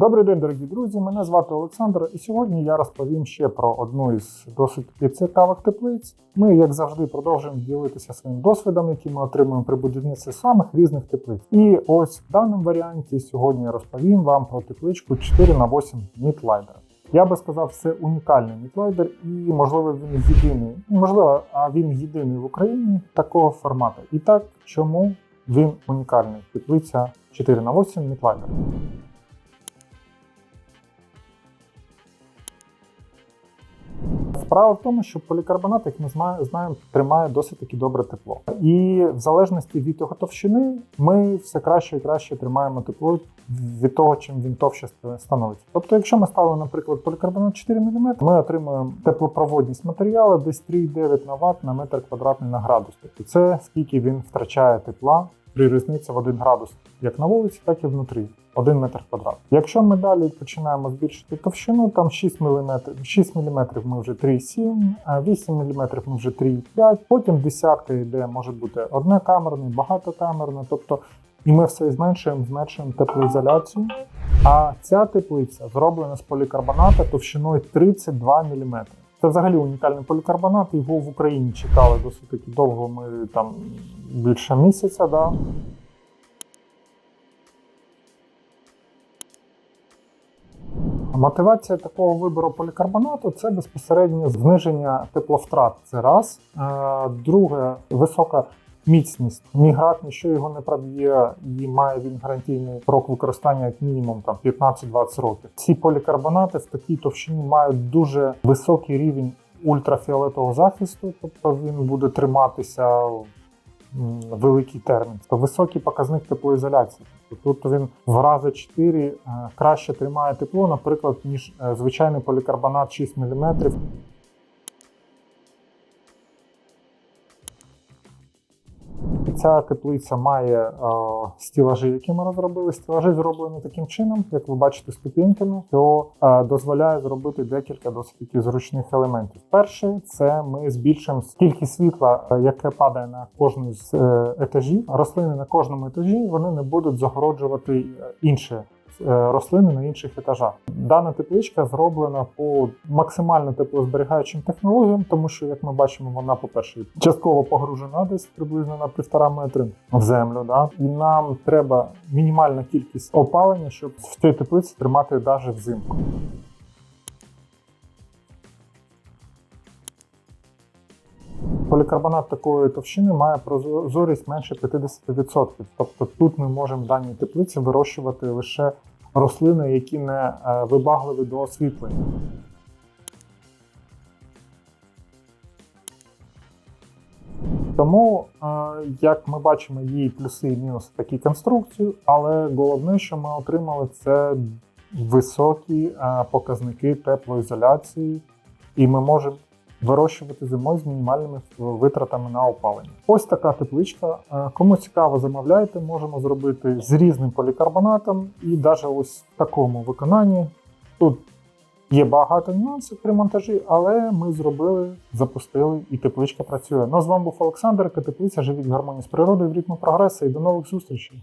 Добрий день, дорогі друзі. Мене звати Олександр, і сьогодні я розповім ще про одну із досить цікавих теплиць. Ми, як завжди, продовжуємо ділитися своїм досвідом, який ми отримуємо при будівництві самих різних теплиць. І ось в даному варіанті сьогодні я розповім вам про тепличку 4 на 8 Мітлайдера. Я би сказав, це унікальний мітлайдер, і можливо він єдиний. Можливо, а він єдиний в Україні такого формату. І так, чому він унікальний? Теплиця 4 на 8 мітлайдер. Справа в тому, що полікарбонат, як ми знаємо, тримає досить таки добре тепло. І в залежності від його товщини, ми все краще і краще тримаємо тепло від того, чим він товще становиться. Тобто, якщо ми ставимо, наприклад, полікарбонат 4 мм, ми отримуємо теплопроводність матеріалу десь 3,9 на Вт на метр квадратний на градус. Тобто це скільки він втрачає тепла при різниці в 1 градус, як на вулиці, так і внутрі. 1 метр квадрат. Якщо ми далі починаємо збільшити товщину, там 6 мм, 6 мм ми вже 3,7, 8 мм ми вже 3,5, потім десятка йде, може бути однокамерне, багатокамерне, тобто і ми все зменшуємо, зменшуємо теплоізоляцію. А ця теплиця зроблена з полікарбоната товщиною 32 мм. Це взагалі унікальний полікарбонат. Його в Україні чекали досить таки довго. Ми там більше місяця. Да. Мотивація такого вибору полікарбонату це безпосередньо зниження тепловтрат. Це раз. Е, Друге, висока міцність. Ні град ніщо його не проб'є, і має він гарантійний срок використання як мінімум там 15-20 років. Ці полікарбонати в такій товщині мають дуже високий рівень ультрафіолетового захисту, тобто він буде триматися великий термін. Тобто високий показник теплоізоляції. Тут він в рази 4 е, краще тримає тепло, наприклад, ніж е, звичайний полікарбонат 6 мм. Ця теплиця має е, стілажі, які ми розробили. Стілажі зроблені таким чином, як ви бачите, ступіньками, то е, дозволяє зробити декілька досить зручних елементів. Перше, це ми збільшуємо кількість світла, е, яке падає на кожну з етажів. Рослини на кожному етажі вони не будуть загороджувати інше. Рослини на інших етажах. Дана тепличка зроблена по максимально теплозберігаючим технологіям, тому що, як ми бачимо, вона, по-перше, частково погружена десь приблизно на півтора метри в землю. Да? І нам треба мінімальна кількість опалення, щоб в цій теплиці тримати навіть взимку. Полікарбонат такої товщини має прозорість менше 50%. Тобто тут ми можемо в даній теплиці вирощувати лише рослини, які не е, вибагливі до освітлення. Тому, е, як ми бачимо, її плюси і мінуси такі конструкції, але головне, що ми отримали, це високі е, показники теплоізоляції, і ми можемо вирощувати зимою з мінімальними витратами на опалення. Ось така тепличка. Е, Кому цікаво, замовляйте, можемо зробити з різним полікарбонатом і навіть ось в такому виконанні. Тут є багато нюансів при монтажі, але ми зробили, запустили і тепличка працює. Ну, з вами був Олександр, теплиця. Живіть в гармонії з природою в ритму прогресу і до нових зустрічей.